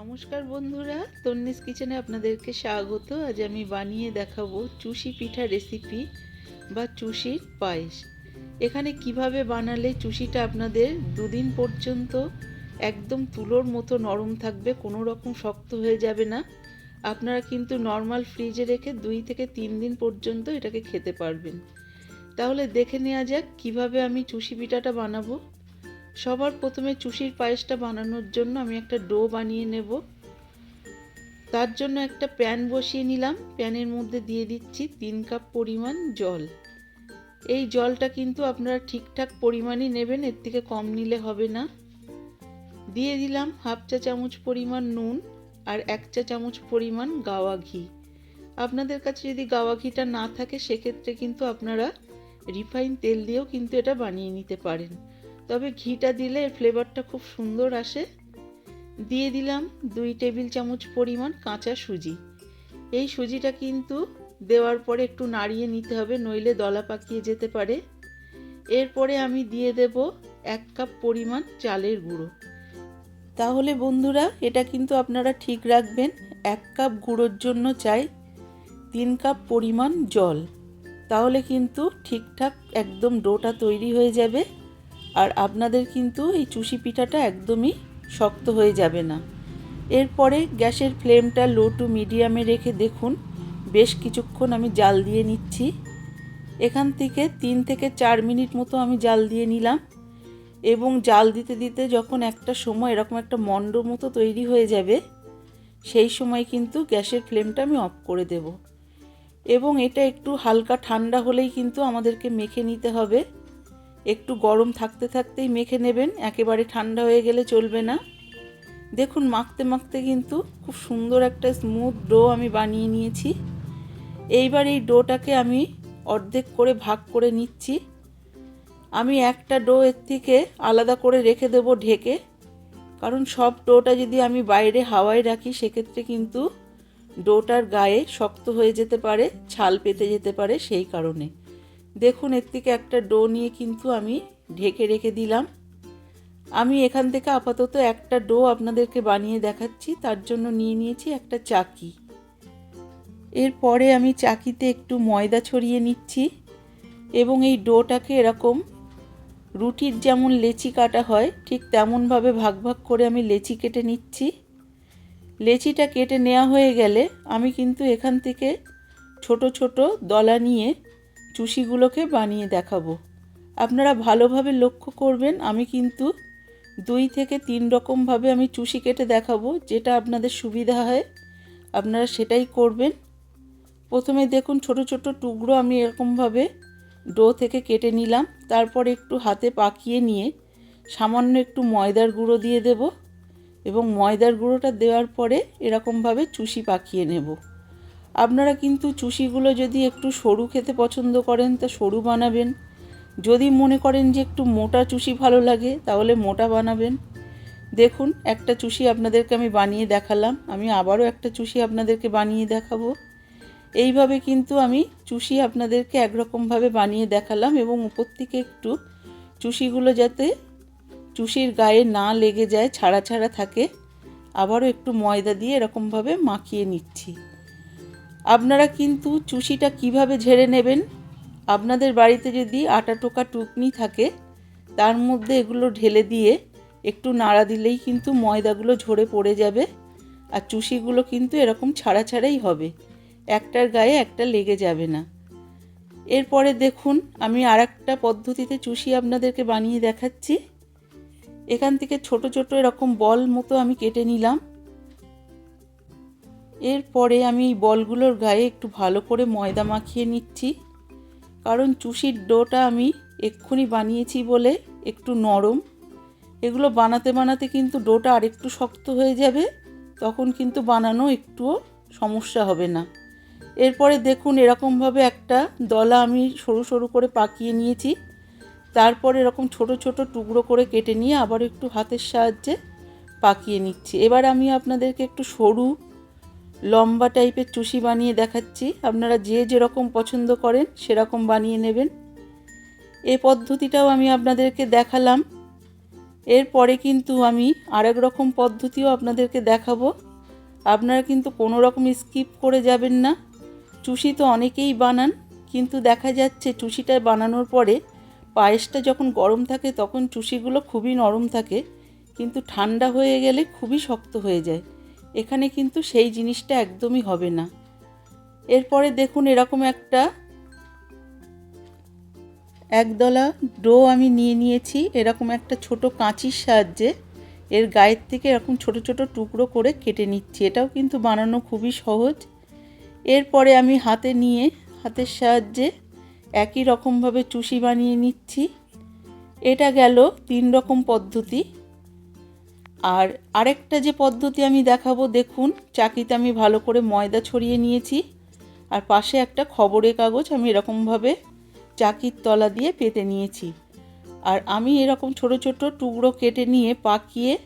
নমস্কার বন্ধুরা, তন্নিস কিচেনে আপনাদেরকে স্বাগত। আজ আমি বানিয়ে দেখাবো চুষি পিঠা রেসিপি বা চুষির পায়েস। এখানে কীভাবে বানালে চুষিটা আপনাদের দুদিন পর্যন্ত একদম তুলোর মতো নরম থাকবে, কোনো রকম শক্ত হয়ে যাবে না। আপনারা কিন্তু নর্মাল ফ্রিজে রেখে দুই থেকে তিন দিন পর্যন্ত এটাকে খেতে পারবেন। তাহলে দেখে নেওয়া যাক কীভাবে আমি চুষি পিঠাটা বানাবো। সবার প্রথমে চুষির পায়েসটা বানানোর জন্য আমি একটা ডো বানিয়ে নেব। তার জন্য একটা প্যান বসিয়ে নিলাম। প্যানের মধ্যে দিয়ে দিচ্ছি তিন কাপ পরিমাণ জল। এই জলটা কিন্তু আপনারা ঠিকঠাক পরিমাণই নেবেন, এর থেকে কম নিলে হবে না। দিয়ে দিলাম হাফ চা চামচ পরিমাণ নুন আর এক চা চামচ পরিমাণ গাওয়া ঘি। আপনাদের কাছে যদি গাওয়া ঘিটা না থাকে, সেক্ষেত্রে কিন্তু আপনারা রিফাইন তেল দিয়েও কিন্তু এটা বানিয়ে নিতে পারেন। তবে ঘিটা দিলে এর ফ্লেভারটা খুব সুন্দর আসে। দিয়ে দিলাম দুই টেবিল চামচ পরিমাণ কাঁচা সুজি। এই সুজিটা কিন্তু দেওয়ার পরে একটু নাড়িয়ে নিতে হবে, নইলে দলা পাকিয়ে যেতে পারে। এরপরে আমি দিয়ে দেব এক কাপ পরিমাণ চালের গুঁড়ো। তাহলে বন্ধুরা, এটা কিন্তু আপনারা ঠিক রাখবেন, এক কাপ গুঁড়োর জন্য চাই তিন কাপ পরিমাণ জল। তাহলে কিন্তু ঠিকঠাক একদম ডোটা তৈরি হয়ে যাবে। আর আপনাদের কিন্তু এই চুষি পিঠাটা একদমই শক্ত হয়ে যাবে না। এরপরে গ্যাসের ফ্লেমটা লো টু মিডিয়ামে রেখে দেখুন, বেশ কিছুক্ষণ আমি জাল দিয়ে নিচ্ছি। এখান থেকে তিন থেকে চার মিনিট মতো আমি জাল দিয়ে নিলাম এবং জাল দিতে দিতে যখন একটা সময় এরকম একটা মণ্ড মতো তৈরি হয়ে যাবে, সেই সময় কিন্তু গ্যাসের ফ্লেমটা আমি অফ করে দেব। এবং এটা একটু হালকা ঠান্ডা হলেই কিন্তু আমাদেরকে মেখে নিতে হবে। একটু গরম থাকতে থাকতেই মেখে নেবেন, একেবারে ঠান্ডা হয়ে গেলে চলবে না। দেখুন, মাখতে মাখতে কিন্তু খুব সুন্দর একটা স্মুথ ডো আমি বানিয়ে নিয়েছি। এইবার এই ডোটাকে আমি অর্ধেক করে ভাগ করে নিচ্ছি। আমি একটা ডো এর থেকে আলাদা করে রেখে দেব ঢেকে, কারণ সব ডোটা যদি আমি বাইরে হাওয়ায় রাখি, সেক্ষেত্রে কিন্তু ডোটার গায়ে শক্ত হয়ে যেতে পারে, ছাল পেতে যেতে পারে, সেই কারণে। দেখুন, এর থেকে একটা ডো নিয়ে কিন্তু আমি ঢেকে রেখে দিলাম। আমি এখান থেকে আপাতত একটা ডো আপনাদেরকে বানিয়ে দেখাচ্ছি, তার জন্য নিয়ে নিয়েছি একটা চাকি। এরপরে আমি চাকিতে একটু ময়দা ছড়িয়ে নিচ্ছি এবং এই ডোটাকে এরকম রুটির যেমন লেচি কাটা হয়, ঠিক তেমনভাবে ভাগ ভাগ করে আমি লেচি কেটে নিচ্ছি। লেচিটা কেটে নেওয়া হয়ে গেলে আমি কিন্তু এখান থেকে ছোট ছোট দলা নিয়ে চুষিগুলোকে বানিয়ে দেখাবো। আপনারা ভালোভাবে লক্ষ্য করবেন, আমি কিন্তু দুই থেকে তিন রকমভাবে আমি চুষি কেটে দেখাবো, যেটা আপনাদের সুবিধা হয়, আপনারা সেটাই করবেন। প্রথমে দেখুন, ছোট ছোট টুকরো আমি এরকমভাবে ডো থেকে কেটে নিলাম। তারপর একটু হাতে পাকিয়ে নিয়ে সামান্য একটু ময়দার গুঁড়ো দিয়ে দেব এবং ময়দার গুঁড়োটা দেওয়ার পরে এরকমভাবে চুষি পাকিয়ে নেব। আপনারা কিন্তু চুষিগুলো যদি একটু সরু খেতে পছন্দ করেন, তা সরু বানাবেন। যদি মনে করেন যে একটু মোটা চুষি ভালো লাগে, তাহলে মোটা বানাবেন। দেখুন, একটা চুষি আপনাদেরকে আমি বানিয়ে দেখালাম। আমি আবারও একটা চুষি আপনাদেরকে বানিয়ে দেখাবো। এইভাবে কিন্তু আমি চুষি আপনাদেরকে একরকমভাবে বানিয়ে দেখালাম এবং উপর থেকে একটু চুষিগুলো যাতে চুষির গায়ে না লেগে যায়, ছাড়া ছাড়া থাকে, আবারও একটু ময়দা দিয়ে এরকমভাবে মাখিয়ে নিচ্ছি। আপনারা কিন্তু চুষিটা কীভাবে ঝেড়ে নেবেন? আপনাদের বাড়িতে যদি আটা টোকা টুকনি থাকে, তার মধ্যে এগুলো ঢেলে দিয়ে একটু নাড়া দিলেই কিন্তু ময়দাগুলো ঝরে পড়ে যাবে আর চুষিগুলো কিন্তু এরকম ছাড়া ছাড়াই হবে। একটার গায়ে একটা লেগে যাবে না। এরপরে দেখুন, আমি আর একটা পদ্ধতিতে চুষি আপনাদেরকে বানিয়ে দেখাচ্ছি। এখান থেকে ছোট ছোট এরকম বল মতো আমি কেটে নিলাম। এরপরে আমি এই বলগুলোর গায়ে একটু ভালো করে ময়দা মাখিয়ে নিচ্ছি। কারণ চুষির ডোটা আমি এক্ষুনি বানিয়েছি বলে একটু নরম। এগুলো বানাতে বানাতে কিন্তু ডোটা আরেকটু শক্ত হয়ে যাবে, তখন কিন্তু বানানো একটুও সমস্যা হবে না। এরপরে দেখুন এরকমভাবে একটা দলা আমি সরু সরু করে পাকিয়ে নিয়েছি। তারপর এরকম ছোট ছোট টুকরো করে কেটে নিয়ে আবার একটু হাতের সাহায্যে পাকিয়ে নিচ্ছি। এবার আমি আপনাদেরকে একটু সরু লম্বা টাইপের চুষি বানিয়ে দেখাচ্ছি। আপনারা যে যেরকম পছন্দ করেন, সেরকম বানিয়ে নেবেন। এই পদ্ধতিটাও আমি আপনাদেরকে দেখালাম। এরপরে কিন্তু আমি আরেক রকম পদ্ধতিও আপনাদেরকে দেখাবো। আপনারা কিন্তু কোনো রকম স্কিপ করে যাবেন না। চুষি তো অনেকেই বানান, কিন্তু দেখা যাচ্ছে চুষিটা বানানোর পরে পায়েসটা যখন গরম থাকে, তখন চুষিগুলো খুবই নরম থাকে, কিন্তু ঠান্ডা হয়ে গেলে খুবই শক্ত হয়ে যায়। এখানে কিন্তু সেই জিনিসটা একদমই হবে না। এরপরে দেখুন এরকম একটা একদলা ডো আমি নিয়ে নিয়েছি, এরকম একটা ছোট কাঁচির সাহায্যে। এর গায়ের থেকে এরকম ছোট ছোট টুকরো করে কেটে নিচ্ছি, এটাও কিন্তু বানানো খুবই সহজ। এরপরে আমি হাতে নিয়ে, হাতের সাহায্যে একই রকমভাবে চুষি বানিয়ে নিচ্ছি। এটা গেল তিন রকম পদ্ধতি। আর আরেকটা যে পদ্ধতি আমি দেখাবো, দেখুন, চাকিতে আমি ভালো করে ময়দা ছড়িয়ে নিয়েছি। আর পাশে একটা খবরের কাগজ আমি এরকমভাবে চাকির তলা দিয়ে পেতে নিয়েছি। আর আমি এরকম ছোট ছোট টুকরো কেটে নিয়ে পাকিয়ে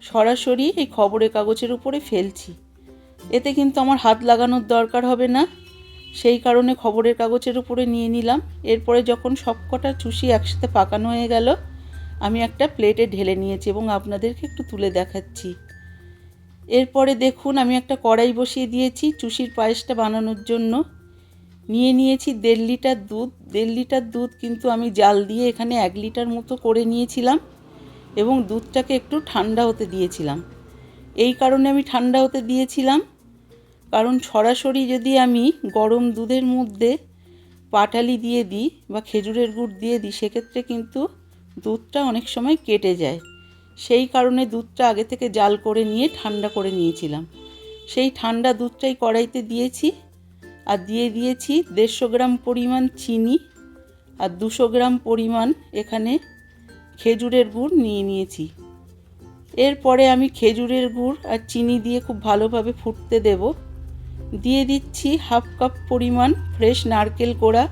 সরাসরি এই খবরের কাগজের উপরে ফেলছি। এতে কিন্তু আমার হাত লাগানোর দরকার হবে না। সেই কারণে খবরের কাগজের উপরে নিয়ে নিলাম। এরপরে যখন সবকটা চুষি একসাথে পাকানো হয়ে গেল আমি একটা প্লেটে ঢেলে নিয়েছি এবং আপনাদেরকে একটু তুলে দেখাচ্ছি। এরপরে দেখুন, আমি একটা কড়াই বসিয়ে দিয়েছি, চুষির পায়েসটা বানানোর জন্য। নিয়ে নিয়েছি দেড় লিটার দুধ। দেড় লিটার দুধ কিন্তু আমি জাল দিয়ে এখানে এক লিটার মতো করে নিয়েছিলাম এবং দুধটাকে একটু ঠান্ডা হতে দিয়েছিলাম। এই কারণে আমি ঠান্ডা হতে দিয়েছিলাম। কারণ সরাসরি যদি আমি গরম দুধের মধ্যে পাটালি দিয়ে দিই বা খেজুরের গুড় দিয়ে দিই, সেক্ষেত্রে কিন্তু দুধটা অনেক সময় কেটে যায়। সেই কারণে দুধটা আগে থেকে জাল করে নিয়ে ঠান্ডা করে নিয়েছিলাম। সেই ঠান্ডা দুধটাই কড়াইতে দিয়েছি আর দিয়ে দিয়েছি দেড়শো গ্রাম পরিমাণ চিনি আর দুশো গ্রাম পরিমাণ এখানে খেজুরের গুড় নিয়ে নিয়েছি। এরপরে আমি খেজুরের গুড় আর চিনি দিয়ে খুব ভালোভাবে ফুটতে দেব। দিয়ে দিচ্ছি হাফ কাপ পরিমাণ ফ্রেশ নারকেল কোড়া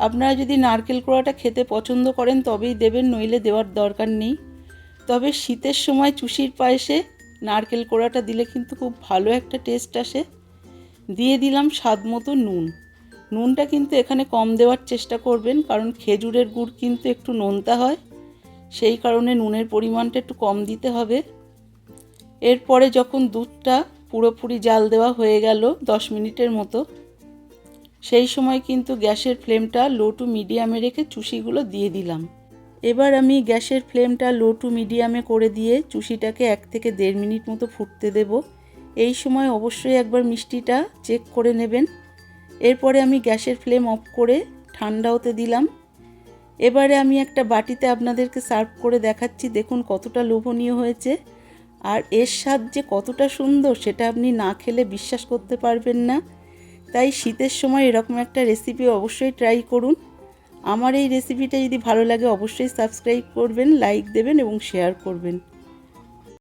আপনারা যদি নারকেল কোড়াটা খেতে পছন্দ করেন, তবেই দেবেন, নইলে দেওয়ার দরকার নেই। তবে শীতের সময় চুষির পায়েসে নারকেল কোড়াটা দিলে কিন্তু খুব ভালো একটা টেস্ট আসে। দিয়ে দিলাম স্বাদ মতো নুন। নুনটা কিন্তু এখানে কম দেওয়ার চেষ্টা করবেন, কারণ খেজুরের গুড় কিন্তু একটু নোনতা হয়। সেই কারণে নুনের পরিমাণটা একটু কম দিতে হবে। এরপরে যখন দুধটা পুরোপুরি জাল দেওয়া হয়ে গেল দশ মিনিটের মতো সেই সময় কিন্তু গ্যাসের ফ্লেমটা লো টু মিডিয়ামে রেখে চুষিগুলো দিয়ে দিলাম। এবার আমি গ্যাসের ফ্লেমটা লো টু মিডিয়ামে করে দিয়ে চুষিটাকে এক থেকে দেড় মিনিট মতো ফুটতে দেব। এই সময় অবশ্যই একবার মিষ্টিটা চেক করে নেবেন। এরপরে আমি গ্যাসের ফ্লেম অফ করে ঠান্ডা হতে দিলাম। এবারে আমি একটা বাটিতে আপনাদেরকে সার্ভ করে দেখাচ্ছি, দেখুন কতটা লোভনীয় হয়েছে। আর এর স্বাদ যে কতটা সুন্দর, সেটা আপনি না খেলে বিশ্বাস করতে পারবেন না। তাই শীতের সময় এরকম একটা রেসিপি অবশ্যই ট্রাই করুন। আমার এই রেসিপিটা যদি ভালো লাগে, অবশ্যই সাবস্ক্রাইব করবেন লাইক দেবেন এবং শেয়ার করবেন।